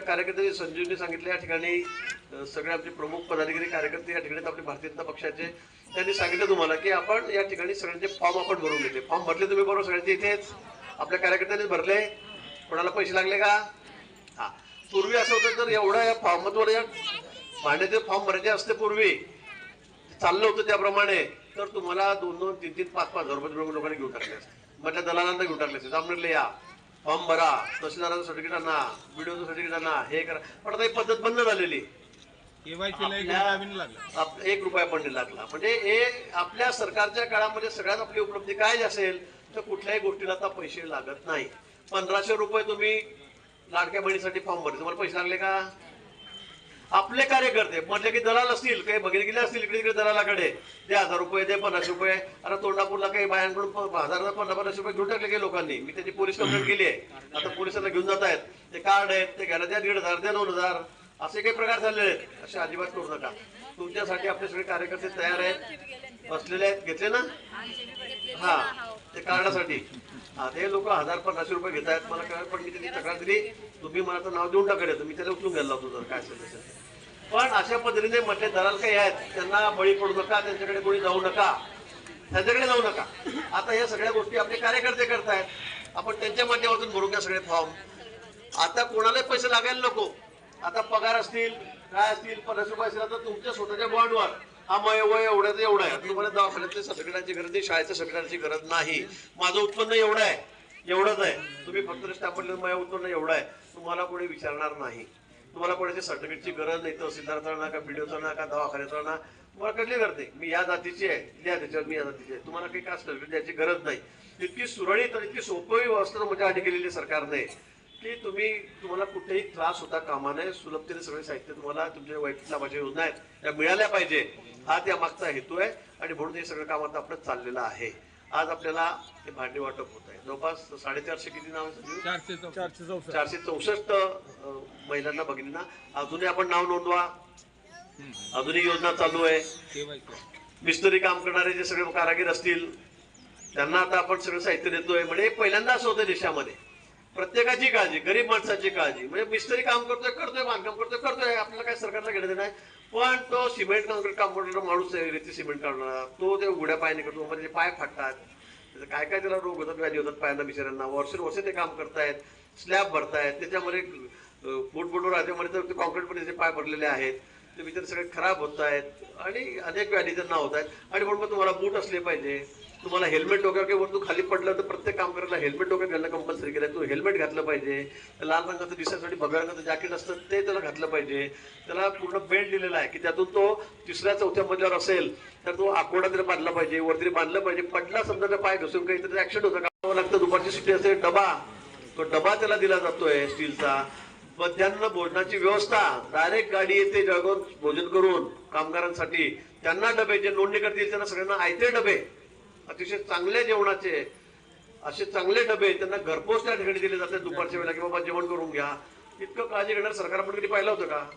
आमच्या कार्यकर्त्यांनी संजीवनी सांगितले या ठिकाणी सगळे आमचे प्रमुख पदाधिकारी कार्यकर्ते या ठिकाणी आपले भारतीय जनता पक्षाचे त्यांनी सांगितलं तुम्हाला की आपण या ठिकाणी सगळ्यांचे फॉर्म आपण भरून घेतले. फॉर्म भरले तुम्ही बरोबर सगळ्यांचे इथेच. आपल्या कार्यकर्त्यांनीच भरले. कोणाला पैसे लागले का? हा. पूर्वी असं होतं तर एवढा या फॉर्मवर या भांड्याचे फॉर्म भरायचे असते पूर्वी चाललं होतं त्याप्रमाणे तर तुम्हाला दोन दोन तीन तीन पाच पाच हजार रुपये लोकांनी घेऊन टाकले असते. म्हटल्या दलालांना घेऊन टाकले असते. जामनेरला या. फॉर्म भरा तहसीलदाराचं सर्टिफिकेट आणा व्हिडिओचं सर्टिफिकेट आणा हे करा. पण आता ही पद्धत बंद झालेली. एक आपल्या- रुपया एक पण नाही लागला. म्हणजे हे आपल्या सरकारच्या काळामध्ये सगळ्यात आपली उपलब्धी काय असेल तर कुठल्याही गोष्टीला आता पैसे लागत नाही. पंधराशे रुपये तुम्ही लाडक्या बहिणीसाठी फॉर्म भरले. तुम्हाला पैसे लागले का? आपले कार्यकर्ते म्हटले की दलाल असतील काही भगिनी गेले असतील इकडे तिकडे दलालाकडे दे हजार रुपये दे पन्नास रुपये आता तोंडापूरला काही बायांकडून हजार पन्नास पन्नास रुपये घेऊन टाकले काही लोकांनी. मी त्याची पोलीस कंप्लेंट केली आहे. आता पोलिसांना घेऊन जात आहेत. ते कार्ड आहेत ते घ्यायला द्या दीड हजार द्या दोन हजार. असे काही प्रकार झालेले आहेत. असे अजिबात करू नका. तुमच्यासाठी आपले सगळे कार्यकर्ते तयार आहेत बसलेले आहेत. घेतले ना? हा. ते कारणासाठी. ते लोक हजार पन्नासशे रुपये घेत आहेत. मला कळत पण मी त्यांनी तक्रार दिली. तुम्ही मला तर नाव देऊन टाकले तर मी त्याला उचलून घ्यायला होतो जर काय असेल तसं. पण अशा पद्धतीने म्हटले दलाल काही आहेत त्यांना बळी पडू नका त्यांच्याकडे कोणी जाऊ नका. त्यांच्याकडे जाऊ नका. आता या सगळ्या गोष्टी आपले कार्यकर्ते करतायत. आपण त्यांच्या माध्यमातून भरून घ्या सगळे फॉर्म. आता कोणालाही पैसे लागायला नको. आता पगार असतील काय असतील पन्नास रुपये असतील तर तुमच्या स्वतःच्या बॉन्डवर. हा मय वय एवढ्याचं एवढं आहे. तुम्हाला दवाखान्यातल्या सर्टिफिकेटाची गरज नाही शाळेच्या सर्टिफिकेटची गरज नाही. माझं उत्पन्न एवढं आहे. एवढंच आहे. तुम्ही फक्त स्टॅम्प माझं उत्पन्न एवढं आहे. तुम्हाला कोणी विचारणार नाही. तुम्हाला कोणाची सर्टिफिकेटची गरज नाही तहसीलदारचा ना का बीडीओचा ना का दवाखान्याचा ना तुम्हाला कसली करते मी या जातीची आहे. या त्याच्यावर मी या जातीची आहे. तुम्हाला काही कास्ट सर्टिफिकेट द्यायची गरज नाही. इतकी सुरळीत आणि इतकी सोपी व्यवस्था म्हणजे आधी केलेली सरकारने. की तुम्ही तुम्हाला कुठेही त्रास होता कामा नये सुलभतेने सगळे साहित्य तुम्हाला तुमच्या वैयक्तिक लाभाच्या योजना आहेत त्या मिळाल्या पाहिजे. हा त्या मागचा हेतू आहे आणि म्हणून हे सगळं काम आता आपलं चाललेलं आहे. आज आपल्याला हे भांडी वाटप होत आहे. जवळपास साडेचारशे किती नाव? चारशे चौसष्ट. चारशे महिलांना भगिनींना. अजूनही आपण नाव नोंदवा. अजूनही योजना चालू आहे. मिस्त्री काम करणारे जे सगळे कारागीर असतील त्यांना आता आपण सगळं साहित्य देतोय. म्हणजे पहिल्यांदा असं होतं देशामध्ये. प्रत्येकाची काळजी गरीब माणसाची काळजी. म्हणजे मिस्त्री काम करतोय करतोय बांधकाम करतोय करतोय. आपल्याला काय सरकारला घेणं नाही पण तो सिमेंट काँक्रीट काम करणारा माणूस आहे रेती सिमेंट काढणारा. तो ते उघड्या पायाने करतो म्हणजे पाय फाटतात. त्याचं काय काय त्याला रोग होतात व्याधी होतात पायांना बिचाऱ्यांना. वर्ष ते काम करतायत स्लॅब भरतायत. त्याच्यामध्ये फूट फुटवर त्यामध्ये तर ते कॉन्क्रीट पण जे पाय भरलेले आहेत. ते बिचारे सगळे खराब होत आहेत आणि अनेक व्याधी त्यांना होत आहेत आणि म्हणून तुम्हाला बूट असले पाहिजे. तुम्हाला हेल्मेट डोक्यावर किंवा वरतून खाली पडलं तर प्रत्येक काम करायला हेल्मेट डोक्यात घालणं कंपल्सरी केलं तो हेल्मेट घातलं पाहिजे. लाल रंगाचं दिसण्यासाठी भगव्या रंगाचं जॅकेट असतं ते त्याला घातलं पाहिजे. त्याला पूर्ण बेल्ट दिलेला आहे की त्यातून तो तिसऱ्या चौथ्या मजल्यावर असेल तर तो आकोडा तरी बांधला पाहिजे वर तरी बांधलं पाहिजे. पडला समजा त्या पाय घसरून काही तर ऍक्सिडेंट होतं. का लागतं. दुपारची सुट्टी असते डबा. तो डबा त्याला दिला जातोय स्टीलचा. मध्यान्ह भोजनाची व्यवस्था. डायरेक्ट गाडी येते जळगाव भोजन करून कामगारांसाठी. त्यांना डबे जे नोंदणी करतील त्यांना सगळ्यांना आयते डबे. अतिशय चांगल्या जेवणाचे असे चांगले डबे त्यांना घरपोच त्या ठिकाणी दिले जातात दुपारच्या वेळेला की बाबा जेवण करून घ्या. इतकं काळजी घेणार सरकार आपण कधी पाहिलं होतं का?